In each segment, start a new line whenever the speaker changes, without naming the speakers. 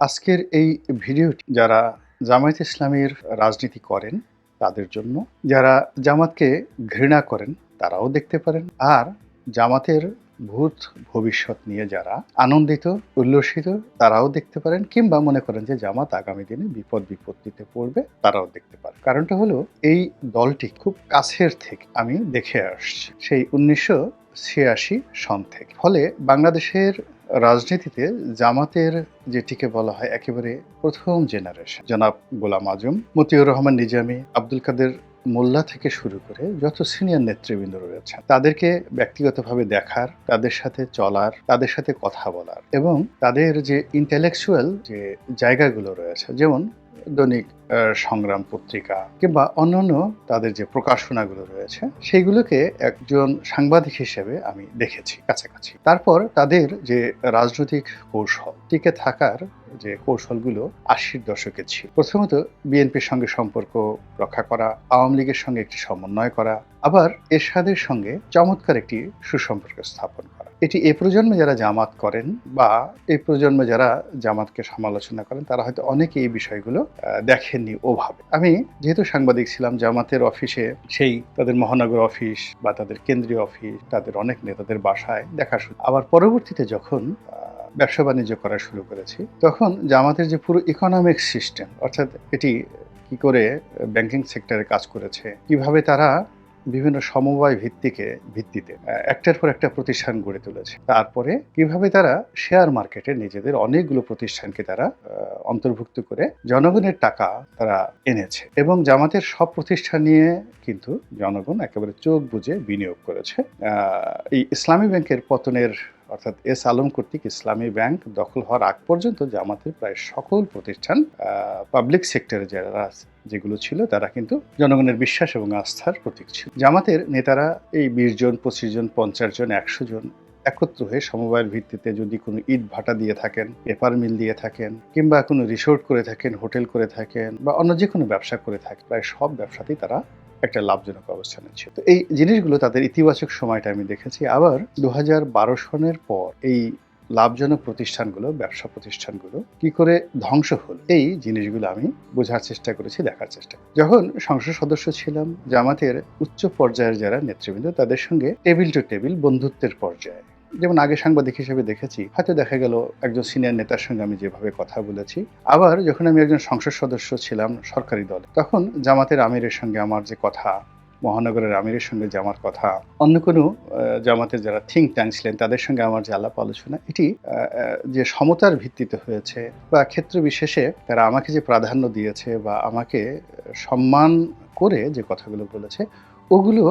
আজকের এই ভিডিওটি যারা জামায়াত ইসলামের রাজনীতি করেন, তাদের জন্য। যারা জামাতকে ঘৃণা করেন, তারাও দেখতে পারেন। আর জামাতের ভূত ভবিষ্যৎ নিয়ে যারা আনন্দিত, উল্লসিত, তারাও দেখতে পারেন। কিংবা মনে করেন যে জামাত আগামী দিনে বিপদ বিপত্তিতে পড়বে, তারাও দেখতে পারেন। কারণটা হলো, এই দলটি খুব কাছের থেকে আমি দেখে আসছি। সেই উনিশশো ছিয়াশি সন থেকে। ফলে বাংলাদেশের রাজনীতিতে জামাতের যেটিকে বলা হয় একেবারে প্রথম জেনারেশন জনাব গোলাম আজম, মতিউর রহমান নিজামী, আব্দুল কাদের মোল্লা থেকে শুরু করে যত সিনিয়র নেতৃবৃন্দ রয়েছেন, তাদেরকে ব্যক্তিগতভাবে দেখার, তাদের সাথে চলার, তাদের সাথে কথা বলার এবং তাদের যে ইন্টেলেকচুয়াল যে জায়গাগুলো রয়েছে, যেমন দৈনিক সংগ্রাম পত্রিকা কিংবা অন্যান্য তাদের যে প্রকাশনাগুলো রয়েছে, সেইগুলোকে একজন সাংবাদিক হিসেবে আমি দেখেছি কাছাকাছি। তারপর তাদের যে রাজনৈতিক কৌশল, টিকে থাকার যে কৌশলগুলো আশির দশকে ছিল। প্রথমত বিএনপির সঙ্গে সম্পর্ক রক্ষা করা, আওয়ামী লীগের সঙ্গে একটি সমন্বয় করা, আবার এরশাদের সঙ্গে চমৎকার একটি সুসম্পর্ক স্থাপন এটি এ প্রজন্মে যারা জামাত করেন বা এই প্রজন্মে যারা জামাতকে সমালোচনা করেন, তারা হয়তো অনেকে এই বিষয়গুলো দেখেননি ওভাবে। আমি যেহেতু সাংবাদিক ছিলাম, জামাতের অফিসে সেই তাদের মহানগর অফিস বা তাদের কেন্দ্রীয় অফিস, তাদের অনেক নেতাদের বাসায় দেখা শুরু। আবার পরবর্তীতে যখন ব্যবসা বাণিজ্য করা শুরু করেছি, তখন জামাতের যে পুরো ইকোনমিক সিস্টেম অর্থাৎ এটি কি করে ব্যাংকিং সেক্টরে কাজ করেছে, কীভাবে তারা বিভিন্ন সমবায় ভিত্তিকে, ভিত্তিতে একটার পর একটা প্রতিষ্ঠান গড়ে তুলেছে। তারপরে কীভাবে তারা শেয়ার মার্কেটে নিজেদের অনেকগুলো প্রতিষ্ঠানকে তারা অন্তর্ভুক্ত করে জনগণের টাকা তারা এনেছে এবং জামাতের সব প্রতিষ্ঠান নিয়ে কিন্তু জনগণ একেবারে চোখ বুঝে বিনিয়োগ করেছে। এই ইসলামী ব্যাংকের পতনের অর্থাৎ এস আলম কর্তৃক ইসলামী ব্যাংক দখল হওয়ার আগ পর্যন্ত জামাতের প্রায় সকল প্রতিষ্ঠান পাবলিক সেক্টরে যারা যেগুলো ছিল, তারা কিন্তু জনগণের বিশ্বাস এবং আস্থার প্রতীক ছিল। জামাতের নেতারা এই বিশ জন, পঁচিশ জন, পঞ্চাশ জন, একশো জন একত্র হয়ে সমবায়ের ভিত্তিতে যদি কোনো ইট ভাটা দিয়ে থাকেন, পেপার মিল দিয়ে থাকেন, কিংবা কোনো রিসোর্ট করে থাকেন, হোটেল করে থাকেন, বা অন্য যে কোনো ব্যবসা করে থাকেন, প্রায় সব ব্যবসাতেই তারা একটা লাভজনক অবস্থানে ছিল। তো এই জিনিসগুলো তাদের ইতিবাচক সময়টা আমি দেখেছি। আবার দু সনের পর এই লাভজনক প্রতিষ্ঠানগুলো, ব্যবসা প্রতিষ্ঠানগুলো কি করে ধ্বংস হল, এই জিনিসগুলো আমি বোঝার চেষ্টা করেছি, দেখার চেষ্টা যখন সংসদ সদস্য ছিলাম, জামাতের উচ্চ পর্যায়ের যারা নেতৃবৃন্দ, তাদের সঙ্গে টেবিল টু টেবিল বন্ধুত্বের পর্যায়ে যেমন আগে সাংবাদিক হিসেবে দেখেছি, হয়তো দেখা গেল একজন সিনিয়র নেতার সঙ্গে আমি যেভাবে কথা বলেছি। আবার যখন আমি একজন সংসদ সদস্য ছিলাম সরকারি দলে, তখন জামাতের আমিরের সঙ্গে আমার যে কথা, মহানগরের আমিরের সঙ্গে যে আমার কথা, অন্য কোনো জামাতের যারা থিঙ্ক ট্যাঙ্ক ছিলেন, তাদের সঙ্গে আমার যে আলাপ আলোচনা, এটি যে সমতার ভিত্তিতে হয়েছে বা ক্ষেত্র বিশেষে তারা আমাকে যে প্রাধান্য দিয়েছে বা আমাকে সম্মান করে যে কথাগুলো বলেছে, ওগুলো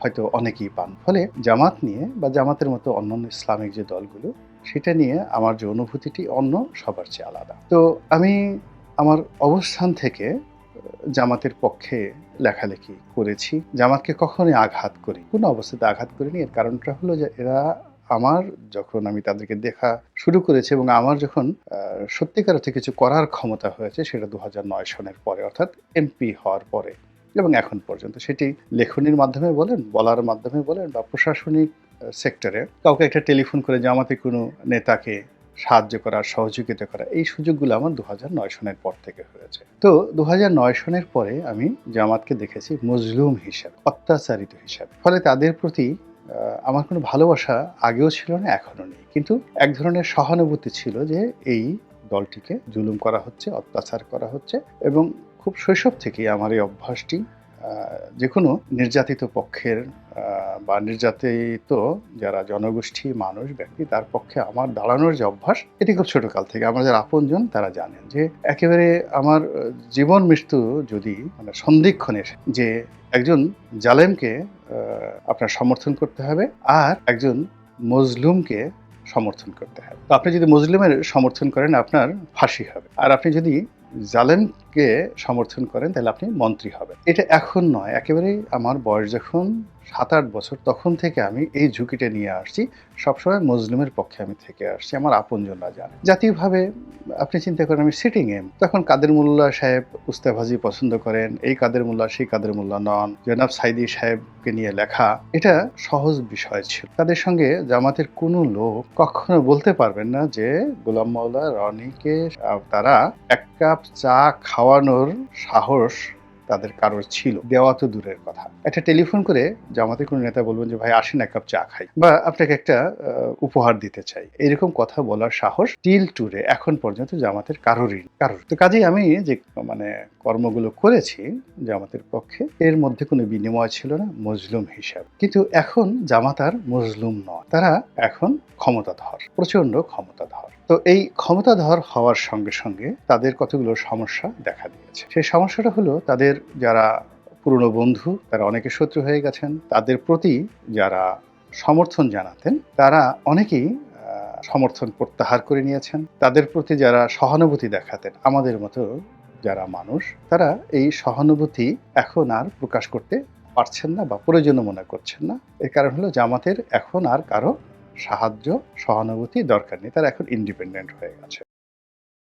হয়তো অনেকেই পান। ফলে জামাত নিয়ে বা জামাতের মতো অন্যান্য ইসলামিক যে দলগুলো, সেটা নিয়ে আমার যে অনুভূতিটি অন্য সবার চেয়ে আলাদা। তো আমি আমার অবস্থান থেকে জামাতের পক্ষে লেখালেখি করেছি। জামাতকে কখনোই আঘাত করি, কোনো অবস্থাতে আঘাত করিনি। এর কারণটা হলো যে এরা আমার যখন আমি তাদেরকে দেখা শুরু করেছি এবং আমার যখন সত্যিকার অর্থে কিছু করার ক্ষমতা হয়েছে, সেটা দু সনের পরে, অর্থাৎ এমপি হওয়ার পরে। এবং এখন পর্যন্ত সেটি লেখনির মাধ্যমে বলেন, বলার মাধ্যমে বলেন বা প্রশাসনিক সেক্টরে কাউকে একটা টেলিফোন করে যে জামাতে কোনো নেতাকে সাহায্য করা, সহযোগিতা করা, এই সুযোগগুলো আমার দু নয় সনের পর থেকে হয়েছে। তো দু নয় সনের পরে আমি জামাতকে দেখেছি মজলুম হিসাবে, অত্যাচারিত হিসাবে। ফলে তাদের প্রতি আমার কোনো ভালোবাসা আগেও ছিল না, এখনও নেই। কিন্তু এক ধরনের সহানুভূতি ছিল যে এই দলটিকে জুলুম করা হচ্ছে, অত্যাচার করা হচ্ছে এবং খুব শৈশব থেকেই আমার এই অভ্যাসটি যে কোনো নির্যাতিত পক্ষের বা নির্যাতিত যারা জনগোষ্ঠী, মানুষ, ব্যক্তি, তার পক্ষে আমার দাঁড়ানোর যে অভ্যাস, এটি খুব ছোটকাল থেকে আমার যারা আপনজন, তারা জানেন যে একেবারে আমার জীবন মৃত্যু যদি মানে সন্ধিক্ষণে যে একজন জালেমকে আপনার সমর্থন করতে হবে আর একজন মজলুমকে সমর্থন করতে হবে। আপনি যদি মজলুমের সমর্থন করেন, আপনার ফাঁসি হবে। আর আপনি যদি জালেমকে সমর্থন করেন, তাহলে আপনি মন্ত্রী হবেন। এটা এখন নয়, একেবারেই আমার বয়স যখন সাত আট বছর, তখন থেকে আমি এই ঝুঁকিটা নিয়ে আসছি। সবসময় মজলুমের পক্ষে আমি থেকে আসছি, আমার আপনজনরা জানে। জাতীয়ভাবে আপনি চিন্তা করেন, আমি সিটিং এম তখন কাদের মোল্লা সাহেব উস্তাভাজি পছন্দ করেন, এই কাদের মোল্লা, সেই কাদের মোল্লা নন, জনাব সাইদি সাহেবকে নিয়ে লেখা, এটা সহজ বিষয় ছিল। তাদের সঙ্গে জামাতের কোনো লোক কখনো বলতে পারবেন না যে, গোলাম মাওলা, রনিকে তারা এক কাপ চা খাওয়ানোর সাহস তাদের কারোর ছিল। দেওয়া তো দূরের কথা। একটা টেলিফোন করে জামাতের কোনো নেতা বলবেন যে, ভাই, আসেন, এক কাপ চা খাই। বা, আপনাকে একটা উপহার দিতে চাই। এরকম কথা বলার সাহস টিল টুরে এখন পর্যন্ত জামাতের কারোরই। কারোর। তো কাজেই আমি যে মানে কর্মগুলো করেছি জামাতের পক্ষে, এর মধ্যে কোনো বিনিময় ছিল না, মজলুম হিসাব। কিন্তু এখন জামাতার মজলুম নয়। তারা এখন ক্ষমতাধর প্রচণ্ড ক্ষমতাধর। তো এই ক্ষমতাধর হওয়ার সঙ্গে সঙ্গে তাদের কতগুলো সমস্যা দেখা দিয়েছে। সেই সমস্যাটা হলো তাদের যারা পুরনো বন্ধু, তারা অনেকে শত্রু হয়ে গেছেন, তাদের প্রতি যারা সমর্থন জানাতেন, তারা অনেকেই সমর্থন প্রত্যাহার করে নিয়েছেন। তাদের প্রতি যারা সহানুভূতি দেখাতেন, আমাদের মতো যারা মানুষ, তারা এই সহানুভূতি এখন আর প্রকাশ করতে পারছেন না বা প্রয়োজনও মনে করছেন না। এর কারণ হলো জামাতের এখন আর কারও সাহায্য সহানুভূতি দরকার নেই। তারা এখন ইন্ডিপেন্ডেন্ট হয়ে গেছে।